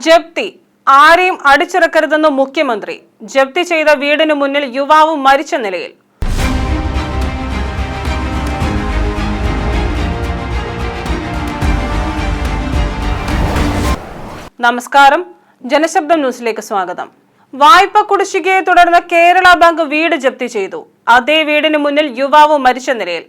ജപ്തി. ആരെയും അടിച്ചിറക്കരുതെന്ന് മുഖ്യമന്ത്രി. ജപ്തി ചെയ്ത വീടിനു മുന്നിൽ യുവാവ് മരിച്ച നിലയിൽ. നമസ്കാരം. ജനശബ്ദം ന്യൂസിലേക്ക് സ്വാഗതം. വായ്പ കുടിശ്ശികയെ തുടർന്ന് കേരള ബാങ്ക് വീട് ജപ്തി ചെയ്തു. അതേ വീടിന് മുന്നിൽ യുവാവ് മരിച്ച നിലയിൽ.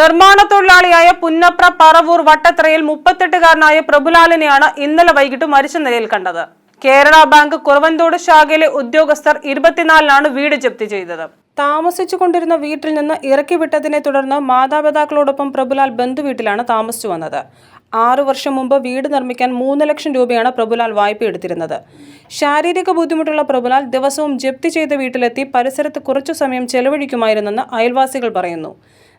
നിർമ്മാണ തൊഴിലാളിയായ പുന്നപ്ര പറവൂർ വട്ടത്രയിൽ മുപ്പത്തെട്ടുകാരനായ പ്രഭുലാലിനെയാണ് ഇന്നലെ വൈകിട്ട് മരിച്ച നിലയിൽ കണ്ടത്. കേരള ബാങ്ക് കുറവന്തോട് ശാഖയിലെ ഉദ്യോഗസ്ഥർ ഇരുപത്തിനാലിനാണ് വീട് ജപ്തി ചെയ്തത്. താമസിച്ചു കൊണ്ടിരുന്ന വീട്ടിൽ നിന്ന് ഇറക്കി വിട്ടതിനെ തുടർന്ന് മാതാപിതാക്കളോടൊപ്പം പ്രഭുലാൽ ബന്ധുവീട്ടിലാണ് താമസിച്ചു വന്നത്. ആറു വർഷം മുമ്പ് വീട് നിർമ്മിക്കാൻ മൂന്ന് ലക്ഷം രൂപയാണ് പ്രഭുലാൽ വായ്പ എടുത്തിരുന്നത്. ശാരീരിക ബുദ്ധിമുട്ടുള്ള പ്രഭുലാൽ ദിവസവും ജപ്തി ചെയ്ത വീട്ടിലെത്തി പരിസരത്ത് കുറച്ചു സമയം ചെലവഴിക്കുമായിരുന്നെന്ന് അയൽവാസികൾ പറയുന്നു.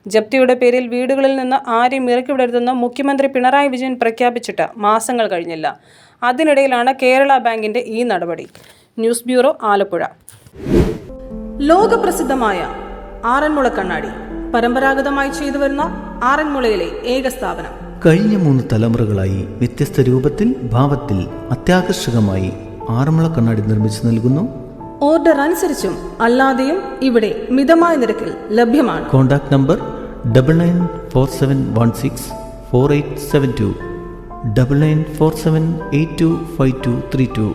ജപ്തിയുടെ പേരിൽ വീടുകളിൽ നിന്ന് ആരെയും ഇറക്കിവിടരുതെന്ന് മുഖ്യമന്ത്രി പിണറായി വിജയൻ പ്രഖ്യാപിച്ചിട്ട് മാസങ്ങൾ കഴിഞ്ഞില്ല. അതിനിടയിലാണ് കേരള ബാങ്കിന്റെ ഈ നടപടി. News bureau Alappuzha. ലോകപ്രസിദ്ധമായ Aranmula Kannadi. പരമ്പരാഗതമായി ചെയ്തു വരുന്ന ആറന്മുളയിലെ ഏക സ്ഥാപനം. കഴിഞ്ഞ മൂന്ന് തലമുറകളായി വ്യത്യസ്ത രൂപത്തിൽ ഭാവത്തിൽ അത്യാകർഷകമായി ആറന്മുള കണ്ണാടി നിർമ്മിച്ചു നൽകുന്നു. ഓർഡർ അനുസരിച്ചും അല്ലാതെയും ഇവിടെ മിതമായ നിരക്കിൽ ലഭ്യമാണ്. Contact number double nine four seven one six four eight seven two double nine four seven eight two five two three two